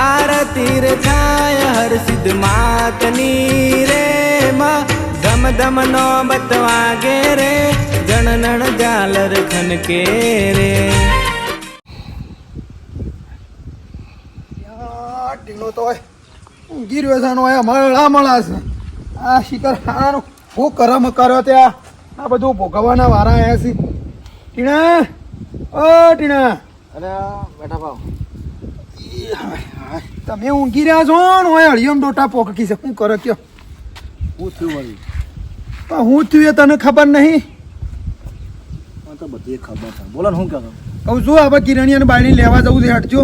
આરતી રે થાય હર સિદ્ધ માતની રે માં. ધમ ધમ નો બતવાગે રે જણનણ ઝાલર ખનકે રે. યા, ટીનો તો હોય. ઊંઘી રહ્યો છે આનો મળા મળા છે. આ શિખર હારાનું હું કરમ કર્યો ત્યાં આ? બધું ભોગવવાના વારા આવ્યા છે. ટીણા ઓ ટીણા. અરે બેઠા ભાવ. તમે ઊંઘી રહ્યા છો ને હોય હળિયમ ડોટા પોકકી છે. શું કરો કયો? હું થયું વળી? પણ હું થયું એ તને ખબર નહીં? તો બધી ખબર છે. બોલો ને શું કહો? કહું છું હવે અને બાયણી લેવા જવું છે હટજો.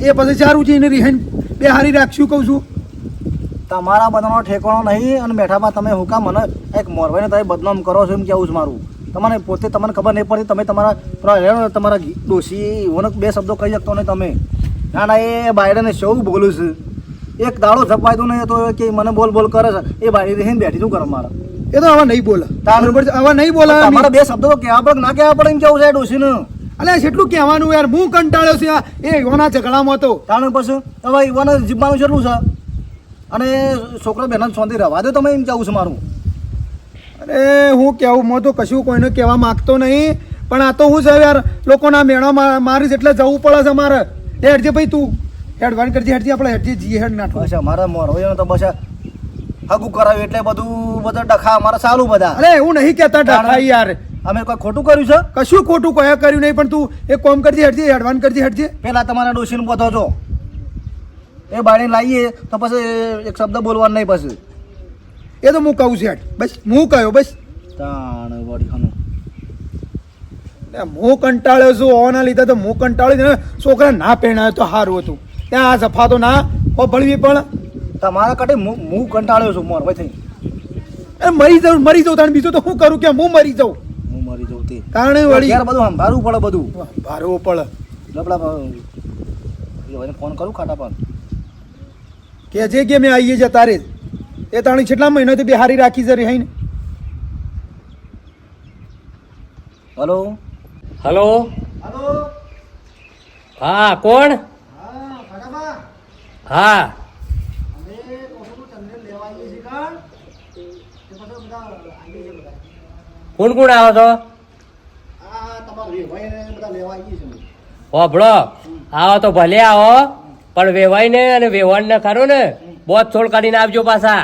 એ પછી સારું છે એને રિહાઈન બે હારી રાખશું કહું છું. તમારા બધાનો ઠેકાણો નહીં અને બેઠામાં તમે હું કામ મને એક મોરભાઈને તમે બદનામ કરો છો એમ કેવું છે મારું? તમને પોતે તમને ખબર નહીં પડતી તમે તમારા તમારા દોષી ડોશી ઓને બે શબ્દો કહી શકતો નહીં તમે. ના ના એ બાયડાને શું બોલું છું. એક દાડો ઝપાયતો નહીં તો કે મને બોલ બોલ કરે છે. એ બાયડી રહીને બેઠી શું કરે મારા? એ તો હવે નહીં બોલે. બરોબર આવા હવે નહીં બોલે મારા બે શબ્દો કહેવા પડે ના કહેવા પડે એમ કેવું છે ડોશીને? અલે કેટલું કહેવાનું યાર. હું કંટાળ્યો છે એ યોના ઝઘડામાં તો. તાણે પછી? હવે ઈવાને જીવવાનું કેટલું છે? અને છોકરો બેન સોંધી રહેવા દો તમે એમ કેવું છે મારું? અરે હું કેવું? મો તો કશું કોઈને કહેવા માંગતો નહીં. પણ આ તો હું છે યાર લોકોના મેળો મારી એટલે જવું પડે છે મારે એ હેડજે ભાઈ તું. હેડ વાન કરજે હેડજે આપણે હેડજે જીએ હેડ નાઠો બસ અમારા મોર હોય તો બસ હગું કરાવ્યું એટલે બધું બધા ડખા અમારા સારું બધા. અરે હું નહીં કહેતા ડખા યાર. અમે કોઈ ખોટું કર્યું છે? કશું ખોટું કયા કર્યું નહીં પણ તું એક કોમ કરજે હેડજે હેડવાન કરજે હેડજે પેલા તમારા ડોશીને બધો જો એ બાળી લાવીએ તો પછી એક શબ્દ બોલવાનું નહીં પછી. એ તો હું કહું છું હેડ. બસ હું કહ્યો બસ. તાણ વળી હું કંટાળ્યો છું હોવાના લીધે તો હું કંટાળ્યો છું. ને છોકરા ના પહેણાયો તો સારું હતું. ત્યાં આ સફા તો ના ભળવી પણ તમારા કટે હું કંટાળ્યો છું મોર થઈ એ મરી જાઉં મરી જાઉં તાણ બીજું તો શું કરું કે હું મરી જાઉં? હું મરી જાઉં તે. કારણે વળી યાર બધું સંભાળવું પડે બધું. ભારવું પડે. લપડા ફોન કરું ખાટા પણ કે જે કે મેં આવીએ છે તારે એ તાણી કેટલા મહિનાથી બે હારી રાખી જરી હઈ ને? હલો? હલો? હા કોણ? હા બધા બધા. કોણ કોણ આવો છો? બધા હોભળો. આવો તો ભલે આવો પણ વેવાઈને અને વેવાણને ખરું ને બોજ છોડ કાઢીને આવજો પાછા.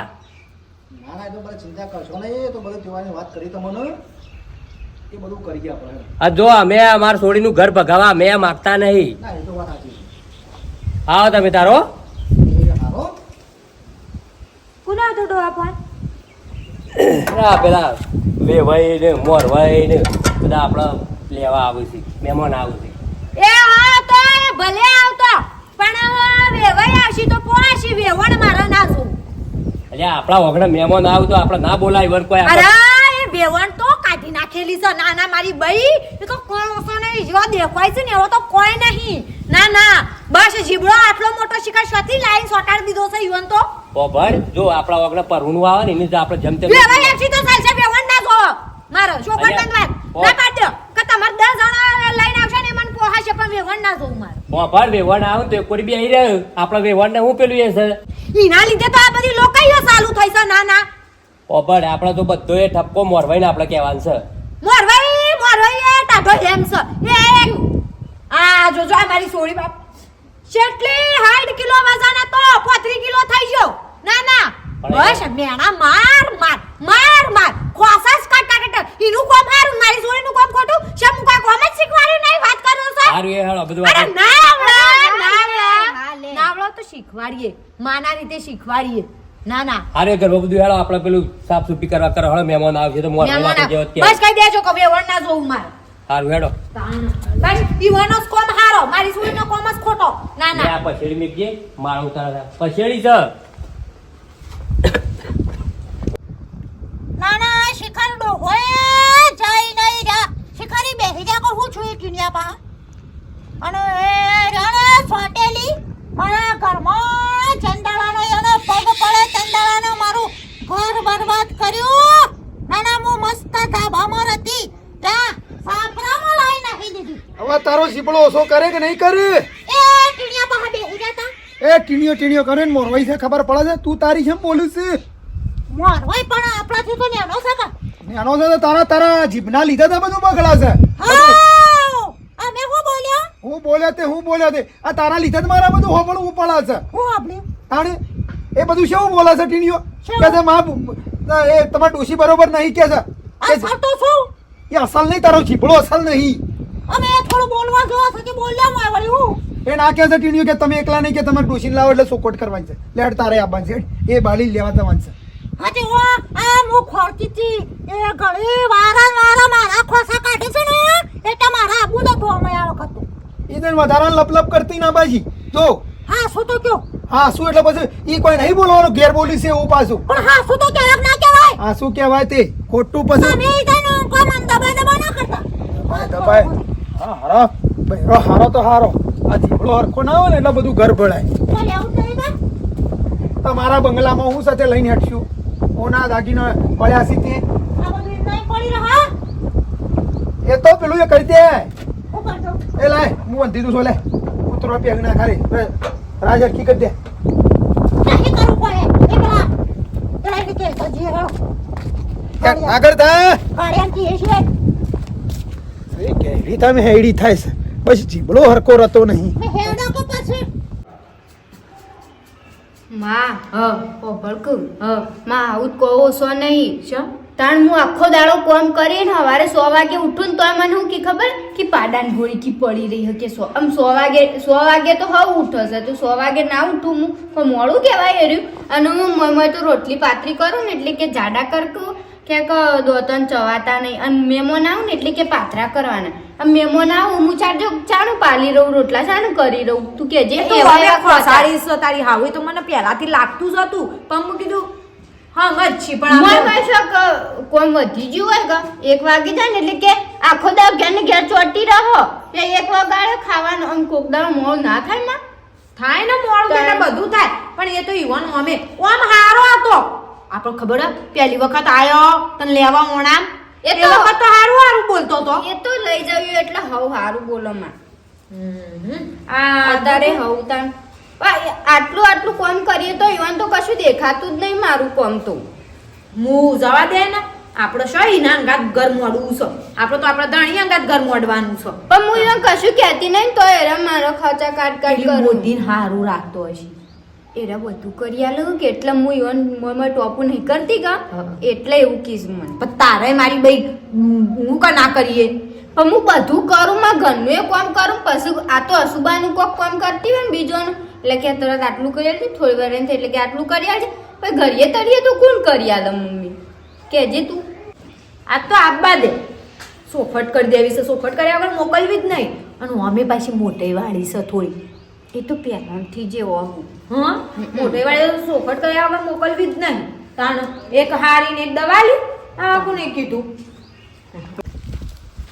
ના ના તો ચિંતા કરશો નહીં તો બધું જોવાની વાત કરી તમને એ બધું કરીએ આપણે આ જો અમે અમારા સોડીનું ઘર ભગાવા અમે માગતા નહીં. ના એ તો વાત સાચી. આવો તમે તારો. કોના ફોન પેલા વેવાઈ ને મોરવાઈ ને બધા આપણા લેવા આવે છે મહેમાન આવે છે. એ હા તો ભલે આવતો પણ હવે વેવાઈ આવશી તો પોશી વેવણ મારા ના છું? એટલે આપણા વગડે મહેમાન આવે તો આપણે ના બોલાય વર કોઈ વેવણ તો કાઢી નાખેલી છે. ના ના મારી બઈ એ તો કોણ ઓછો નહીં. જો દેખાય છે ને એવો તો કોઈ નહીં. ના ના બસ જીબડો આટલો મોટો શિકાર શોથી લાઈન સોટાડી દીધો છે યુવન તો. ખબર જો આપણા વગડે પરણું આવે ને એની તો આપણે જમતે તેમ ભાઈ એમ તો ચાલશે છે ના જો. મારો છોકર અલ્યા, બંધવાત ના પાડ દો કે તમારે દસ જણા લઈને આવશે ને મને પોહાશે પણ વેવણ ના જોઉં મારે. મોભાર વેવાણ આવે ને તો કોઈ બી આવી રહ્યો. આપણા વેવાણને હું પેલું એ છે? એના લીધે તો આ બધી લોકાઈઓ ચાલુ થઈ છે ના ના. ઓબડ આપણે તો બધો એ ઠપકો મોરવાઈને આપણે કહેવાનું છે. મોરવાઈ મોરવાઈ એ ટાઢો એમ છે. એ આ જોજો આ મારી સોળી બાપ. કેટલી હાઈટ કિલો વજન હતો પોત્રી કિલો થઈ ગયો. ના ના. બસ મેણા માર માર માર માર. ખોસાસ કાટા કાટા. એનું કોમ હારું મારી સોળીનું કોમ ખોટું? છે હું કોઈ કોમ જ શીખવાડ્યું નહીં વાત કરું છું? સારું એ હેળો બધું અરે ના ના ના ના આવડે તો શીખવાડીએ. માના રીતે શીખવાડીએ. ના ના. હારે ઘરમાં બધું હેળો આપણે પેલું સાફ સુફી કરવા કરો હળો મહેમાન આવશે તો મોરવાઈને મહેમાન આપણે જેવો જ બસ કહી દેજો કે વેવણ ના જોઉં મારે. સારું હેડો. બસ ઈવાનો જ કોમ હારો. મારી સુઈનો કોમ જ ખોટો. ના ના. આ પછેડી મેકજે છે. ના ના શિખર ડોહોએ જઈ નહીં રહ્યા શિખરી બેસી જા હું છું એ કિનિયા પા અને એ રણે સોટેલી મારા ઘરમાં ચંદાળાનો એનો પગ પડે ચંદાળાનો મારું ઘર બરબાદ કર્યું ના ના હું મસ્ત ધાબામાં હતી ત્યાં સાપરામાં લાઈ નાખી દીધી હવે તારો સીપડો ઓછો કરે કે નહીં કરે? એ ટીણીઓ ટીણીઓ કરે ને મોરવાઈ છે ખબર પડે છે? તું તારી જેમ બોલું છે. મોરવાઈ પણ આપણાથી તો નેનો છે નેનો છે તો તારા તારા જીભના લીધે તા બધું બગડા છે! અમે હું બોલ્યા? હું બોલ્યા તે હું બોલ્યા તે. આ તારા લીધા જ મારા બધું હોપડવું પડે છે. હું આપણે તાણે? એ બધું શું બોલે છે ટીણીઓ? કે છે માં એ તમારા ડોશી બરોબર નહીં કે છે? એ અસલ નહીં તારો જીભડો અસલ નહીં. અમે થોડું બોલવા જોવા છે કે બોલ્યા માં વળી હું? એ ના કહે છે ટીણીઓ કે તમે એકલા નહીં કે તમારે ડોશીને લાવો એટલે સોકોટ કરવાની છે. લેડ તારે આપવાની છે. એ બાળી લેવા જવાનું છે. હજી ઓ આ હું ખોરતી હતી. એ ઘણી વારા વારા મારા ખોસા કાઢે છે ને એટલે મારા આબુ નતું અમે આ વખત એ વધારા વધારાને લપ લપ કરતી ના બાજી. જો. હા શું તો કયો? હા શું એટલે પછી ઈ કોઈ નહીં બોલવાનું? ઘેર બોલી છે એવું પાછું. પણ હા શું તો કહેવાય ના કહેવાય? હા શું કહેવાય તે? ખોટું પછી. તમે ઈદન કોઈ મન દબાય દબાય ના કરતા. દબાય હા હારો. બૈરો હારો તો હારો. આ જીભડો હરખો ના હોય ને એટલે બધું ઘર ભળાય? તમારા બંગલામાં હું સાથે લઈને હટશું? ઓના દાગીના પડ્યા તે. રહ્યા એ તો પેલું એ કરી દે. એ લાય હું વંધી દઉં છું લે કૂતરો પેગ ના ખાલી. રાજ હરખી કરી દે. આગળ થા? કેવી તમે હેડી થાય છે. બસ જીભડો હરખો રહેતો નહીં. મેં હેડો પછી. માં હ ભડકું હ માં આવું જ કહો છો નહીં. શું? તાણ હું આખો દાડો કોમ કરીને સવારે સો વાગે ઉઠું ને તોય મને શું કે ખબર? કે પાડાન ગોળી કી પડી રહી હકે સો. આમ સો વાગે સો વાગે તો હવ ઉઠો છે. તો સો વાગે ના ઉઠું હું પણ મોડું કહેવાય હેર્યું. અને હું મ- તો રોટલી પાતરી કરું ને એટલે કે જાડા કરકું. કે દોતન ચવાતા નહીં. અને મેમોન આવું ને એટલે કે પાતરા કરવાના. મેમોન આવું હું ચાર જો ચાણું પાલી રહું રોટલા ચાણું કરી રહું. તું કે જે એ તો હવે ખોસાડીશ તો તારી હાવી. તો મને પહેલાથી લાગતું જ હતું. પણ હું કીધું હા મચ્છી પણ આપણે- ભાઈ શોક કોમ વધી ગયું હોય કે એક વાગી જાય ને એટલે કે આખો દા ઘેર ને ઘેર ચોટી રહો. એ એક વગાડે ખાવાનું. આમ કોક દાવ મોં ના થાયમાં થાય ને મોળ બધું થાય. પણ એ તો ઈવન અમે ઓમ હારો હતો. આપણો ખબર હે? પહેલી વખત આયો તને લેવા ઓણા. એ એ તો- વખત તો હારું હારું બોલતો હતો. એ તો લઈ જવું એટલે હવ હારું બોલો માં. આ અત્યારે હવ તાન આટલું આટલું કોમ કરીએ તો ઈવન તો કશું દેખાતું જ નહીં મારું કોમ તો. હું જવા દે ને. આપણે શું એના અંગાત ઘર મોડવું છે? આપણે તો આપણા ધણી અંગાત ઘર મોડવાનું છે. પણ હું ઈવન કશું કહેતી નહીં તો એરા મારો ખર્ચા કાઢ કાઢ મોદીને હારું રાખતો હશે એરા બધું કરી આલું કે એટલે હું ઈવન મોમાં ટોપું નહીં કરતી કા એટલે એવું કીધું મને. પણ તારે મારી બઈ હું કા ના કરીએ? પણ હું બધું કરું માં ઘરનું એ કામ કરું પછી આ તો અસુબાનું કોક કામ કરતી હોય ને બીજોનું. એટલે કે તરત આટલું કરી આલતી થોડી વાર એમ એટલે કે આટલું કરી આલજે. પછી ઘરે તળીએ તો કોણ કરી આલે મમ્મી? કેજે તું. આ તો આબા દે સોફટ કરી દેવી છે સોફટ કર્યા વગર મોકલવી જ નહીં. અને અમે પાછી મોટી વાળી છે થોડી. એ તો પહેલાંથી જેવો હોવું હા? મોટી વાળી તો સોફટ કર્યા વગર મોકલવી જ નહીં. તાણ એક હારીને એક દવાલી આ કોને કીધું.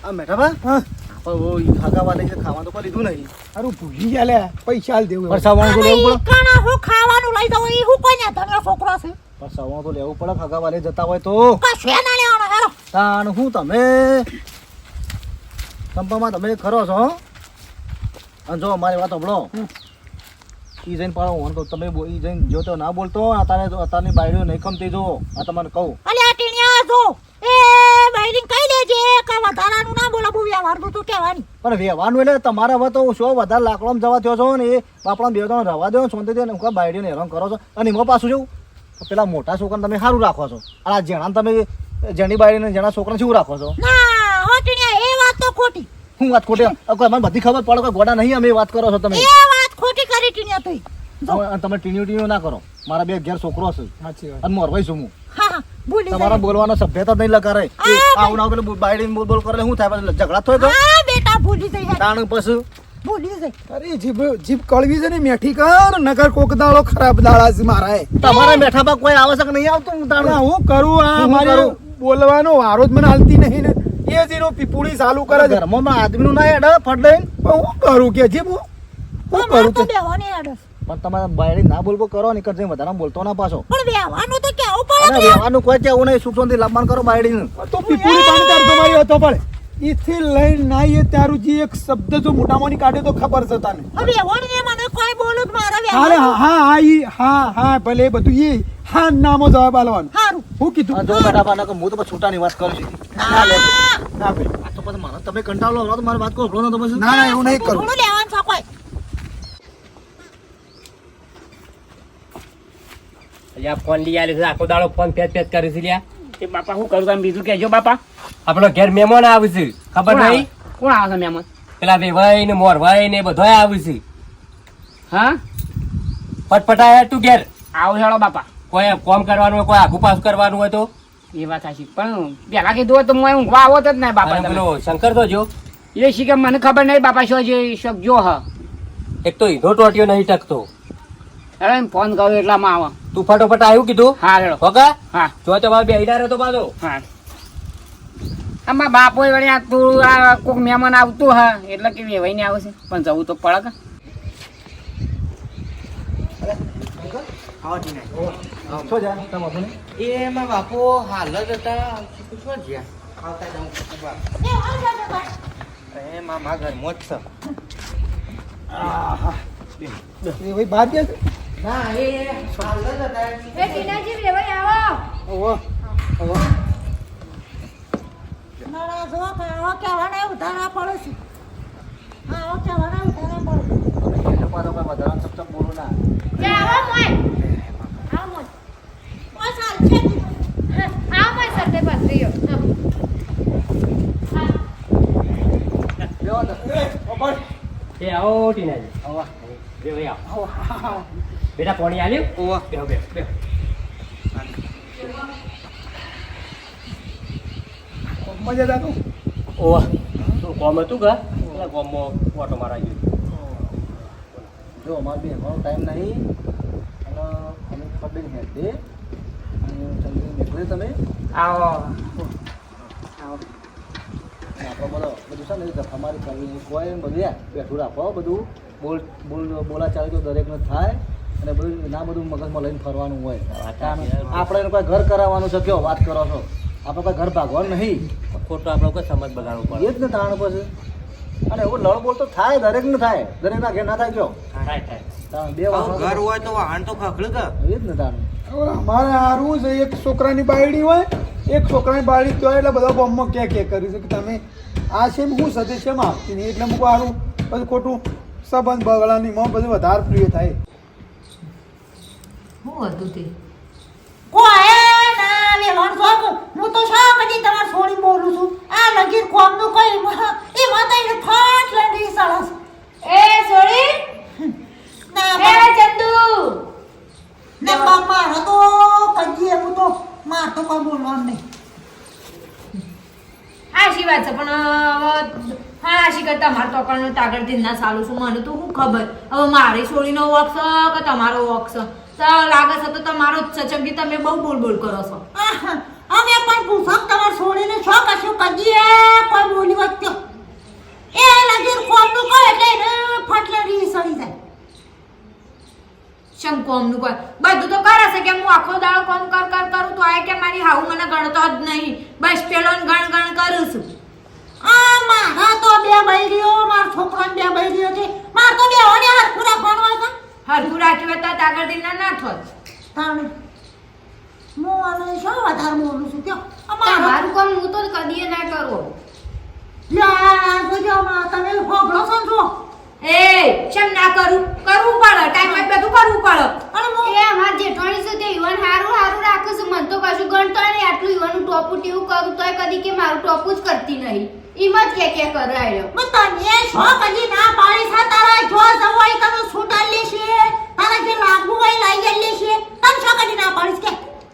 આ મેઠાભા હા? ખાવાનું તો લીધું નહીં. સારું ભૂલી ગયા લે. પૈસા આલ દેવું પરસાવાનું લેવું પડે. હું ખાવાનું લઈ દઉં એ હું કોઈ ના ધણિયો છોકરો છે? પરસાવાનું તો લેવું પડે ખાગા વાલે જતા હોય તો. કશે ના લેવાનો હેરો તાણ હું તમે ચંપામાં તમે ખરો છો હો? અને જો મારી વાત સાંભળો. ઈ જઈને પાડો હું કહું તમે ઈ જઈને જો તો ના બોલતો અત્યારે તો અત્યારની બાયડીઓ નહીં ખમતી જો. આ તમને કહું. અલ્યા ટીણિયા જો. એ બૈરીને કહી દેજે કે વધારાનું ના બોલો બહુ વ્યવહારનું તું કહેવાની. પણ વ્યવહારનું એટલે તમારા હવે તો શું વધારે લાકડામાં જવા થયો છો ને એ બાપડા બે ત્રણ રવા દો શાંતિ દે ને હું બાયડીને હેરાન કરો છો. અને એમાં પાછું જવું પેલા મોટા છોકરાને તમે સારું રાખો છો. આ જેણા તમે જેની બાયડીને જેણા છોકરાને શું રાખો છો? ના હો ટીણિયા એ વાત તો ખોટી. હું વાત ખોટી મને બધી ખબર પડે કોઈ ગોડા નહીં અમે વાત કરો છો તમે. એ વાત ખોટી કરી ટીન્યા તું. તમે ટીણીઓ ટીણીઓ ના કરો. મારા બે ઘેર છોકરો છે સાચી વાત. અને મોરભાઈ છું હું. હા હા ભૂલી તમારા બોલવાનો સભ્યતા નહીં લગારે આ આવું ના પેલું બાયડી બોલ બોલ કરે શું થાય? પછી ઝઘડા થયો તો? બેટા ભૂલી જઈ તાણ પછી? ભૂલી જાય અરે જીભ જીભ કળવી છે ને મેઠી કર નગર કોક દાડો ખરાબ છે મારા તમારા બેઠા કોઈ આવશ્યક નહીં આવતું હું તાણ. હું કરું આ હું બોલવાનો વારો જ મને હાલતી નહીં ને. એ જીરો પીપુડી ચાલુ કરે છે. ઘરમાં આદમી આદમીનું ના હેડે ફટ લઈને. પણ હું કરું કે જીબુ હું કરું તો પણ તમારે બાયડી ના બોલબો કરો ને કરજે વધારે બોલતો ના પાછો. પણ વેવાનું તો કેવું પડે રહેવાનું કોઈ કેવું નહીં સુખ શાંતિ લાંબાન કરો બાયડીને. તો પીપુડી પાણી તાર તમારી હતો પડે ઈથી લઈને નાઈએ ત્યારું જે એક શબ્દ જો મોટામાં કાઢે તો ખબર છે તને. હવે બેવાની ને મને કોઈ કોઈ બોલું મારા અરે હા હા ઈ હા હા ભલે બધું ઈ હા નામો જવાબ આલવાનો. હારું. હું કીધું? જો બેટા પા કે હું તો છૂટા છૂટાની વાત કરું છું. ના ના ભાઈ. આ તો પછી મારે તમે કંટાળો લો તો મારી વાત કરો ભણો ના તો પછી ના ના એવું નહીં કરું. હું લેવાનું છે કોઈ. અલ્યા ફોન લઈ આલ્યો છે આખો દાડો ફોન ફેત ફેત કરી છે લ્યા. એ બાપા હું કરું તમે બીજું કહેજો બાપા. આપણો ઘેર મહેમાન આવે છે. ખબર નહીં? કોણ આવે છે મહેમાન? પેલા વેવાઈ ને મોરવાઈ ને બધો આવે છે. હા? પટપટાયા તું ઘેર. આવો હેળો બાપા. કોઈ કોમ કરવાનું હોય કોઈ પાછું કરવાનું હોય તો? એ વાત સાચી. પણ પેલા કીધું હોત તો હું ઊંઘવા આવો જ નહીં બાપા તમે. પેલો શંકર તો જો. એ શીખે મને ખબર નહીં બાપા શું છે શું જો હ. એક તો ઈધો ટોટ્યો નહીં ટકતો. એમ ફોન કર્યો એટલામાં આવો. તું ફટોફટ આવ્યું કીધું? હા હેડો હોકા હા. જો તો બે બેહીડા રહ્યો તો પાછો હા. આમાં બાપો વળી આ તું આ કોઈક મહેમાન આવતું હા એટલે કે વેવાઈને આવશે પણ જવું તો પડે કે. છો જા તમે બોલો. એમાં બાપુ હાલ જ હતા. શું જ્યાં? આવતા જાઉં. એમાં ઘરમાં છે. બહાર ગયા ના એ હાલ જ હતા. એ ટીનાજી વેવાઈ આવો. ઓહો, ઓહો. મારા જો કે આવો કહેવાના ઉધારા પડે છે. આવો કહેવાના ઉધારા પડે એટલે પાછો કોઈ વધારાનું ચપચપ બોલું ના એ આવો મોય. આવો મોય. ઓ સાલ છે હા, આવો મોય સરતે તો. બેટા પાણી આવ્યું બેહો બેહો બેહો. મજા તું ઓવા તો કોમ હતું કા? એટલે કોમમાં ઓટો મારા ગયો. જો અમારે બી એનો ટાઈમ નહીં. અને અમે ખબર નહીં દે નીકળે તમે? આવો. આવો આપણે બોલો બધું છે ને અમારી કરવી કોઈ બધું બેઠું રાખો બધું. બોલ બોલ બોલાચાલી તો દરેકને થાય. અને બધું ના બધું મગજમાં લઈને ફરવાનું હોય. આપણે એને કોઈ ઘર કરાવવાનું છે કયો વાત કરો છો? આપણે કોઈ ઘર ભાગવાનું નહીં. ખોટું આપણે કોઈ સમજ બગાડવું એ જ ને તાણ પછી. અને એવું લડ બોલ તો થાય દરેકને થાય. દરેકના ઘેર ના થાય કયો? પડે થાય થાય. બે ઘર હોય તો વાહન તો ખખડે એ જ ને તાણ. અમારે હારું છે એક છોકરાની બાયડી હોય એક છોકરાની બાયડી તો એટલે બધા બોમ્બમાં ક્યાં ક્યાં કરી છે કે તમે આ છે હું સદે છે આપતી નહીં. એટલે મૂકવા હારું પછી ખોટું સંબંધ બગડાની માં બધું વધારે પ્રિય થાય. હું હતું તે? કોઈ ના વ્યવહાર હું તો શા કદી તમારે છોડી બોલું છું? આ લગીર કોમનું કોઈ એ માતા એને ફાટ લઈને સળસ. એ સોરી ના એ ચંદુ? ને બાપા હતો. કજીએ હું તો માર તો કોઈ બોલવાનું નહીં. આશી વાત છે પણ હા આશી કરતા મારે તો તાગડથી ના સારું છું. મને તો શું ખબર? હવે મારી છોડીનો વોક્સ કે તમારો વોક્સ લાગે છે તો તમારો જ તમે બહુ બોલ બોલ કરો છો. અમે પણ પૂછો કે તમારે છોડીને છો કશું કદી કોઈ બોલી વચ્ચે એ લગીર કોમનું કહે એટલે એને ફાટ લઈને સળી જાય શમ કોમનું કોઈ બધું તો કરે છે કે હું આખો દાડો કોમ કર કર કરું તો આ કે મારી હાઉ મને ગણતો જ નહીં બસ પેલો ને ગણ ગણ કરું છું આ મારા તો બે બૈરીઓ માર છોકરાને બે બૈરીઓ છે માર તો બે હોને હરખું રાખવાનું હોય છે હરખું રાખ્યું હોય તો તાગડથી ના ના થોત તાણે હું આને શા વધારે બોલું છું કયો અમારા તમારું કામ હું તો કદીએ ના કરું યા જોજો માં તમે હોગળો છો ને જો એ શમ ના કરું કરવું પડે ટાઈમ જ બધું કરવું પડે અને હું એ અમાર જેઠવાણી છે તે યુવાન હારું હારું રાખે છે મને તો કશું ગણતો નહીં આટલું યુવાનું ટોપું ટીવું કરું તોય કદી કે મારું ટોપું જ કરતી નહીં. ઈમત કે કે કરાયો. હું તને છો કદી ના પાડી છે તારા જો જવાય તમે છૂટા લેશે તારા જે લાગુ હોય લઈ લેશે તમ છો કદી ના પાડીશ કે?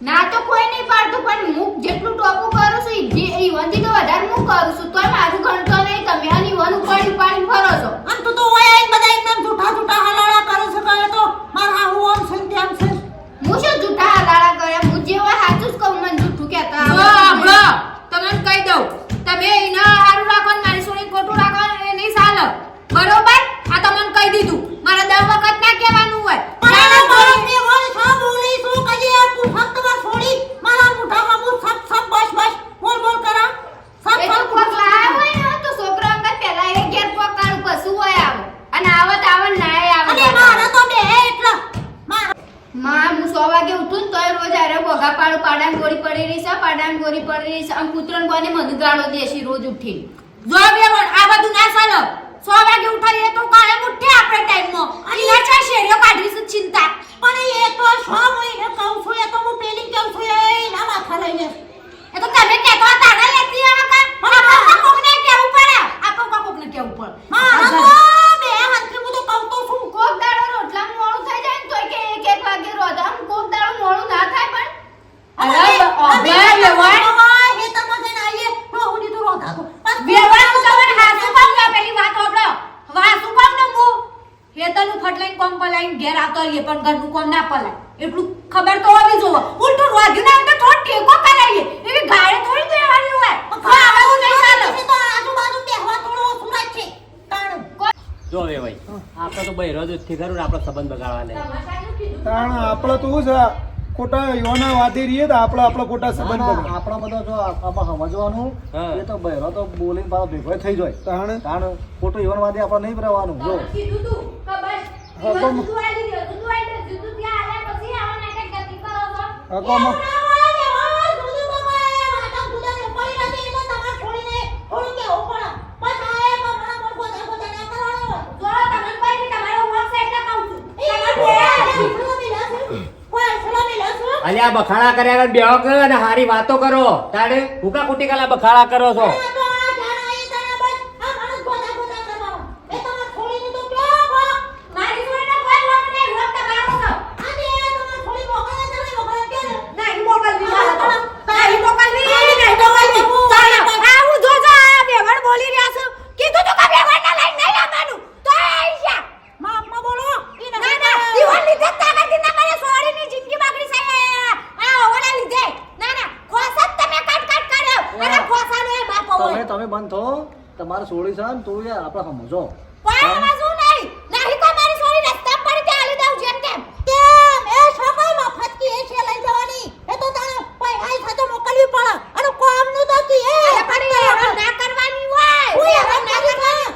ના તો કોઈ નહીં પાડતું પણ હું જેટલું ટોપું કરું છું ઈ જે ઈવનથી તો વધારે હું કરું છું. તોય મારું ગણતો નહીં તમે આની વન ઉપાડી પાડી ફરો છો. અને તું તો હોય આઈ બધા એકદમ જૂઠા જૂઠા હલાળા કરો છો કહે તો મારા હું ઓમ છે તેમ છે. હું શું જૂઠા હલાળા કરે હું જે હોય સાચું જ કહું મને જૂઠું કહેતા. તમને કહી દઉં તમે એને હારું રાખો ને મારી સોની ખોટું રાખો એ નહીં ચાલે. બરોબર? આ મને કહી દીધું. મારે દર વખત ના કહેવાનું હોય. મારા મારા બે ઓર સબ બસ બસ. બોલ બોલ કરા. સબ સબ કોક તો છોકરો અંગત પહેલા એ ઘેર કોક હોય આવો. અને આવત આવન ના આવે. અને મારા તો બે સો વાગે ઉઠું ને તોય રોજ આરે ભોગા પાડું પાડાન ગોળી પડી રહી છે પાડાન ગોળી પડી રહી છે. આમ કૂતરણ કોને મને ગાળો દેશી રોજ ઉઠી જો વેવણ આ બધું ના ચાલે. સો વાગે ઉઠાડીએ તો કાયમ ઉઠે આપણે ટાઈમમાં અને એ છે શેરીઓ કાઢવી છે ચિંતા. પણ એ તો છ મહિને કહું છું એ તો હું પેલી કહું છું એ ના માથા લઈને. એ તો તમે કહેતો હતા ને લેતી આવા કા? આપણે કોકને કેવું પડે? આપણે કોકને કેવું પડે? હા. તો બે હાથથી હું તો કહું કોક દાડો રોટલા મોડું થઈ જાય ને તોય કે એક એક વાગે રોધા આમ કોક દાડો મોડું ના થાય પણ. અરે અબે વેવણ એ તમે તો તો તો હાસુ કામ ના પેલી વાત હોબળો વાસુ કામ ને મુ હેતનું ફટલાઈન કોમ પલાઈન ઘેર આવતો રહીએ પણ ઘરનું કોમ ના પલાય. એટલું ખબર તો હોવી જોવે. ઉલટું રોધ્યું ના તો થોડો ટેકો કરાવીએ. એવી ગાળે થોડી દેવાની હોય. આવું નહીં ચાલે તો આજુબાજુ બેહવા થોડો ઓછું રાખે તાણ જો હવે ભાઈ આપણે તો ભાઈ રોજથી ખરું ને આપણો સંબંધ બગાડવા નહીં તાણ આપણે તો શું છે ખોટા યોના વાદી રહીએ તો આપણો આપણો ખોટા સંબંધ બગડે. આપણા બધા જો આપણે સમજવાનું હા. એ તો બહેરો તો બોલીને પાછો ભેગો થઈ જાય. તાણ? કારણ ખોટું યોન જીવનવાદી આપણે નહીં રહેવાનું જો. કીધું તું કે બસ હા, તો- દૂધ આલી દે દૂધ આલી દે દૂધ ત્યાં આલ્યા પછી આવા નાટક ગતિ કરો છો હકોમાં જો તમને કોઈ નહીં તમારો વર્ક છે એટલે કહું છું આ બખાડા કર્યા બેહો કરો અને હારી વાતો કરો. તારે હુકા કુટી કલા બખાડા કરો છો મારી જોડે કોઈ વર્ક નહીં વર્ક તમારો છે નહીં મોકલવી મારે તો. નહીં મોકલવી, નહીં મોકલવી. ચાલો, આવું જો જો આ બેવડ બોલી રહ્યા છો. કીધું તું કે બેવડને લઈને નહીં આવવાનું. તોય આવી ગયા. ના, ના, ઈવોને લીધે જ તાકાતથી ના મારે સોરીની જિંદગી બગડી છે. આ ઓવરના લીધે. ના, ના, ખોસ જ તમે કાટ કાટ કર્યો. અને ખોસાનો એ બાપ તમે હોય. તમે બંધ થો તમારે છોડી છે ને તું યાર આપણે સમજો કોઈ સમજવું નહીં. નહીં તો મારી સોરી રસ્તા પર ત્યાં આલી દઉં જેમ તેમ. અરે પણ એવડો ના કરવાની હોય. એવડો ના કરવાની.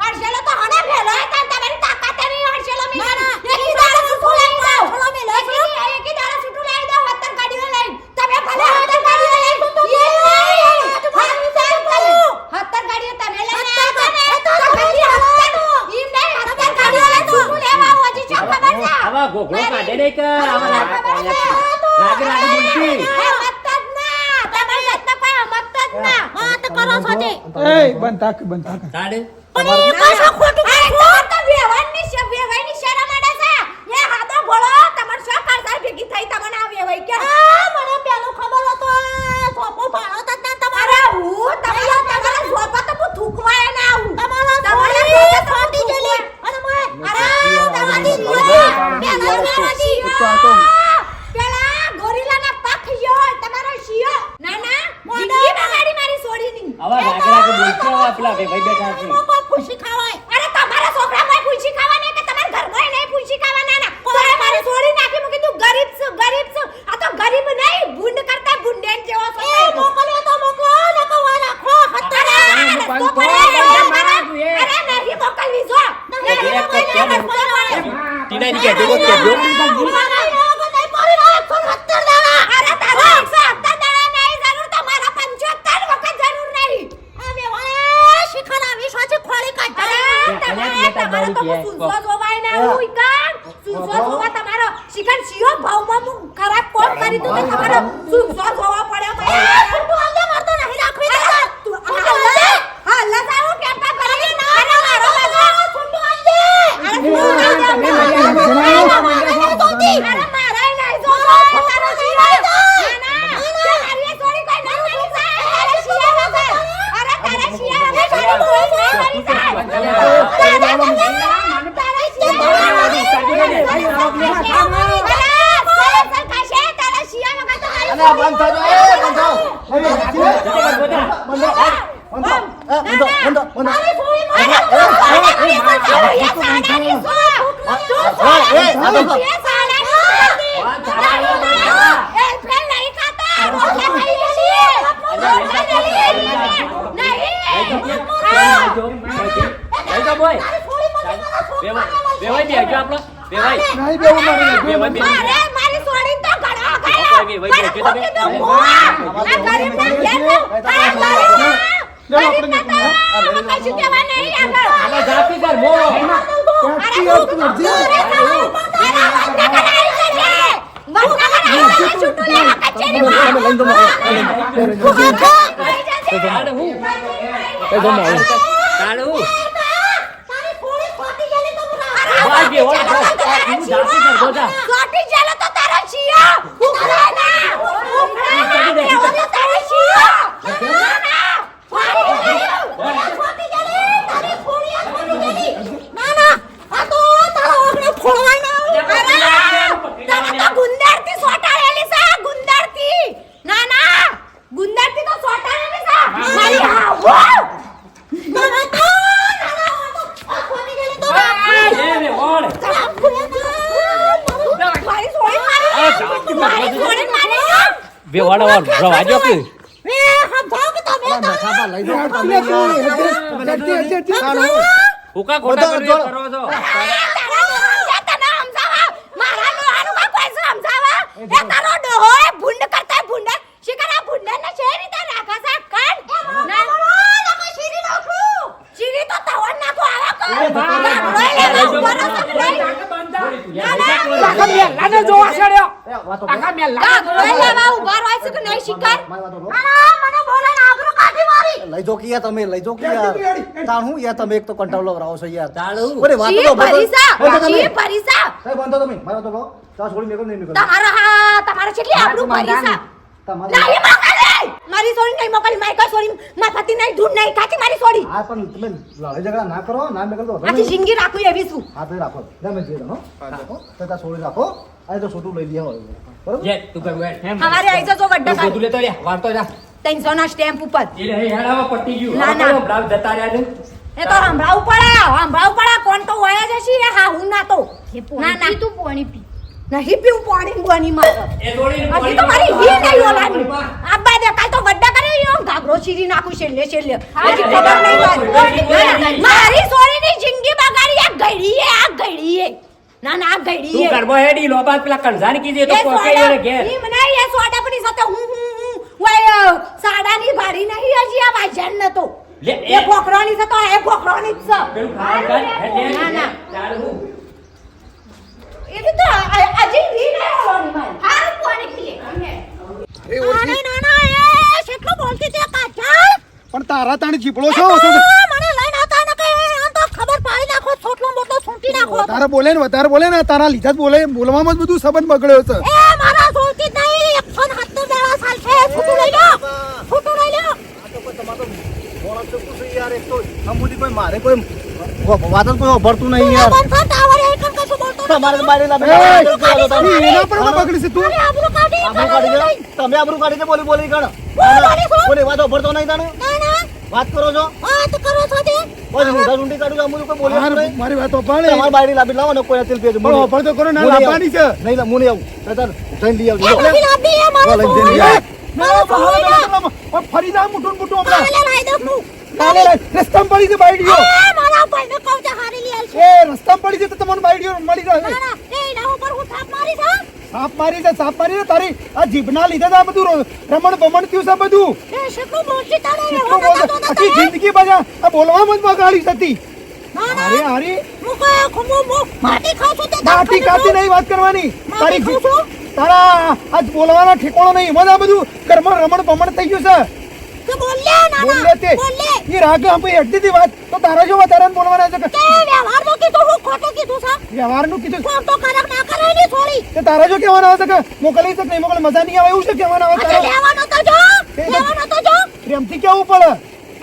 હર્ષેલો તો હણે ભેલો હતા ને તમારી તાકાત નહીં હર્ષેલો મેં એકી દાડો છૂટું લઈ દઉં એકી એકી દાડો છૂટું લઈ દઉં હત્તર ગાડીઓ લઈને તમે ભલે હત્તર ગાડીઓ લઈને હત્તર ગાડીઓ તમે લઈને આવ્યા ને તો ભલી હત્તર ઈમ નહીં હત્તર ગાડીઓ લઈને છૂટું લેવા આવું હજી શું ખબર છે આવા ગોખલો કાઢે નહીં કે આવા રાગ રાગ રાગ બોલતી હે મત જ ના તમારી જાતના કોઈ મત જ ના મત કરો છો તે એ બંધ થાક બંધ થાક કાઢે પણ એ કશો ખોટું અરે તમાર તો વેવાઈની શે વેવાઈની શરમ આડે છે એ હાદો ભોળો તમાર શું કરતા ભેગી થઈ તમને આ વેવાઈ કે અરે હું તમારા તમારા ઝોપા તો હું થૂકવાય ના આવું તમારા ઝોપા ફાટી ગયેલી અરે તમારી પેલા ગોરીલાના પખ યો તમારો શિયો ના ના જિંદગી બગાડી મારી છોડીની આવા રાગ રાગ બોલતી આવા પેલા ભાઈ બેઠા છે પૂછી ખાવાય અરે તમારા છોકરામાં પૂછી ખાવાને કે તમારા ઘરમાં નહીં પૂછી ખાવાના ના તો એ મારી છોડી નાખી મૂકી તું ગરીબ છું ગરીબ છું આ તો ગરીબ નહીં ભૂંડ કરતા ભૂંડેન જેવો છો એ મોકલ્યો તો મોકલો ને કહો રાખો હતારે રસ્તો પડે અરે નહીં મોકલવી જો નહીં મોકલવી ટીનાની કહેજો કોક કહેજો અરે તારા 170 દાડા નહીં જરૂર તમારા 75 વખત જરૂર નહીં અરે તમારે તમારે તો હું સુનસો જોવાય ના હું કાન સુનસો જોવા તમારો શિખર શિયો ભાવમાં હું ખરાબ કોમ કરી તું તો તમારો સુનસો જોવા પડે મને તું અંદર મારતો નહીં રાખવી તું હલ્લે હલ્લે જાવ કેપા કરી ના અરે મારો બાજુ સુંડુ અંદે અરે સુંડુ અંદે અરે મારાય નહીં જો તારો શિયો ના ના મારી સોરી કોઈ ના મારી જાય અરે શિયો વગર અરે તારા શિયો વગર સોરી કોઈ ના મારી જાય વેવાઈ બેહજો આપણો. વેવાઈ નહીં બેવું મારે વેવાઈ બે જાતિ વાહ, જે જાતિ ગયેલો તો ફોડવાનો. અરે, તને તો ગુંદરથી સોટાડેલી છે, ગુંદરથી. ના, ના. ગુંદરથી તો સોટાડેલી છે. મારી હાવો. ના, ના, તો, ના, ના, આ તો આ સોટી ગયેલી તો બાપુ. એ રે ઓળ મારી સોળી મારી મારી સોળી મારી બે વાળો વાળો રવા જો કે મે સમજાવ કે તમે તો ખાબા લઈ જાઓ હેડતી તમે નથી, યાર. હેડતી, હેડતી, હેડતી. હુકા ખોટા. કરો છો તારા ડોહા તને સમજાવા મારા ડોહાનું કોઈ કોઈ સમજાવા એ તારો ડોહો ભૂંડ શિકારા ભૂંડ ને છે રીતે રાખા છે કાન ના ના શીરી નાખું શીરી તો તવન નાખો આવા કર એ ભાઈ, રોઈ લેવા ઊભો રહો આખા મેલાને જોવા છેડ્યો એ, વાતો કરો. આખા મેલાને કા રોઈ લેવા ઊભા રહો છે કે નહીં શિકાર. મને બોલે ને આબરૂ કાઢી મારી. લઈ જાઓ કે યાર તમે લઈ જાઓ કે યાર. તાણ હું? યાર તમે એક તો કંટાળો લવરાવો છો યાર. તાળું અરે વાતો તો ભરીસા બંધ ભરીસા સાહેબ, બંધ તમે મારી ચા છોડી મેકો નહીં મેકો તમારા હા તમારા કેટલી આબરૂ ભરીસા તમારી નહીં મોકલી મારી સોડી નહીં મોકલી મારી કોઈ સોડી મારા પતિ નહીં ધૂળ નહીં કાચી મારી સોડી હા પણ તમે લડાઈ ઝઘડા ના કરો ના મેકલ તો. આથી જિંદગી રાખું એવી છું. હા તો રાખો. તમે જે રહો રાખો. તો તા છોડી રાખો. આ તો છોટું લઈ લે હોય બરોબર? જે તું કર વેટ હવારે આઈ જજો તું ગોતું કાઢી લેતો રે વાળતો જા. ત્રણસો ના સ્ટેમ્પ ઉપર. એ રે હેડામાં પટી ગયું. ના, ના. બ્લાઉઝ જતા રહ્યા છે. એ તો સંભળાવું પડે સંભળાવું પડે. કોણ તો વયા જશે રે હા હું ના તો. ના ના. તું પોણી પી. નહીં પીવું પાણી બની મારે. હજી તો મારી હી નહીં ઓલાની. આબા દે કાલ તો વડ્ડા કરે યો ઘાઘરો ચીરી નાખું છેલ્લે છેલ્લે. હજી ખબર નહીં મારી. સોરીની જિંદગી બગાડી આ ઘડીએ આ ગઈડીએ ના ના ઘડી તું હેડી લોબાદ પેલા કંઝાની કીધી તો સોડા- એને ઘેર ઈ મને એ સોડાપની સાથે હું હું હું વાય સાડાની ભાડી નહીં હજી આ વાજન નતો લે, એ ફોકરાની છે તો એ ફોકરાની જ છે પેલું ખાવા ના, ના. તો આવવાની મારી. હારું પાણી. અરે ના, ના, એ કેટલું બોલતી તે કાચા? પણ તારા તાણી જીપડો છો વધારે બોલે ને વધારે બોલે ને તારા લીધા જ બોલે બોલવામાં જ બધું સંબંધ બગડ્યો છે. એ મારા સોલતી નહીં ફોન હાથ તો બેડા સાલ છે. છૂટું લઈ લો છૂટું લઈ લો. આ તો કોઈ તમારો મોણસ તો પૂછે યાર એક તો હમુદી કોઈ મારે કોઈ વાત જ કોઈ અભરતું નહીં યાર. બંધ કર ટાવર એ કશું બોલતો તમારે બારી લાવે તમે એના પર બગડી છે તું. આબરૂ કાઢી કાઢી. તમે આબરૂ કાઢી બોલી બોલી ગણ. બોલી વાત અભરતો નહીં તને ના ના. વાત કરો છો. વાત કરો છો કોઈ ઊંધા ઊંધી કાઢું આમ કોઈ બોલી માર- નહીં મારી વાત પાડે તમારે બારી લાવી લાવો ને કોઈ તેલ પીજો પણ ઓફર તો કરો ના લાવવાની છે નહીં લા, હું નહીં આવું તાર જઈને લઈ આવજો એ નથી એ મારો જઈને લઈ આવ. મારો છોડી પણ ફરી જા મુઠું મુઠું દઉં છું. કાલે રસ્તામાં પડી છે બાઈડીઓ એ મારા ભાઈને કહું છે હારી લઈ આવશે. એ રસ્તામાં પડી છે તો તમને બાઈડીઓ મળી ના, ના, એ ના ઉપર હું થાપ મારી હા? સાપ મારી છે સાપ મારી છે તારી આ જીભના લીધે આ બધું રમણ બમણ થયું છે બધું. આખી જિંદગી બધા આ બોલવામાં જ બગાડી હતી અરે મું માટી ખાઉં છું તે તાપ માટી ખાને કાતી નહીં વાત કરવાની. તારી તારા આજ બોલવાના ઠેકોણો નહીં એમાં આ બધું ઘરમાં રમણ બમણ થઈ ગયું છે. તે. હેઠતી વાત તો તારા જો વધારે બોલવાના છે કે? તે વ્યવહારનું કીધું, હું ખોટું કીધું છે. વ્યવહારનું કીધું કોમ તો ના કરે એની છોડી. તે તારા જો કેવાના આવે છે કે? મોકલી છે નહીં મોકલે. મજા નહીં આવે એવું છે કેવાના આવે તારા? લેવાનો તો જો, લેવાનો તો જો. પ્રેમથી કેવું પડે?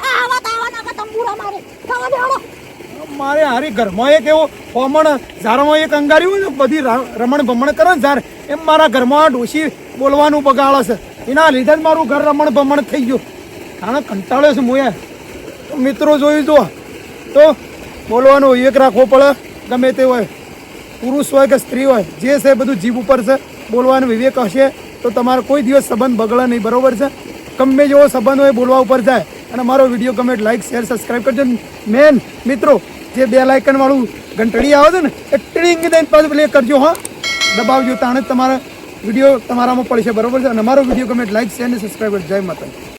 આ આવા તો ના તંબુરા મારે. જવા હારી ઘરમાં એક એવો ફોમણ ઝારમાં એક અંગાર્યું ને બધી રમણ ભમણ કરે ને ઝાર એમ મારા ઘરમાં ડોશી બોલવાનું બગાડે છે. એના લીધે જ મારું ઘર રમણ ભમણ થઈ ગયું. કારણ કંટાળ્યો છે મુએ. મિત્રો જોયું જો તો બોલવાનો વિવેક રાખવો પડે, ગમે તે હોય. પુરુષ હોય કે સ્ત્રી હોય, જે છે બધું જીભ ઉપર છે. બોલવાનો વિવેક હશે તો તમારો કોઈ દિવસ સંબંધ બગડે નહીં, બરોબર છે? ગમે જેવો સંબંધ હોય બોલવા ઉપર જાય. અને મારો વીડિયો ગમે લાઈક શેર સબસ્ક્રાઈબ કરજો. મેન મિત્રો, જે બે લાઇકનવાળું ઘંટડી આવે છે ને, એ ટ્રીંગ દઈને પાછું પ્લે કરજો, હા. દબાવજો, તાણે તમારા વીડિયો તમારામાં પડશે, બરોબર છે? અને અમારો વીડિયો ગમે લાઈક શેર અને સબસ્ક્રાઈબ જય માતા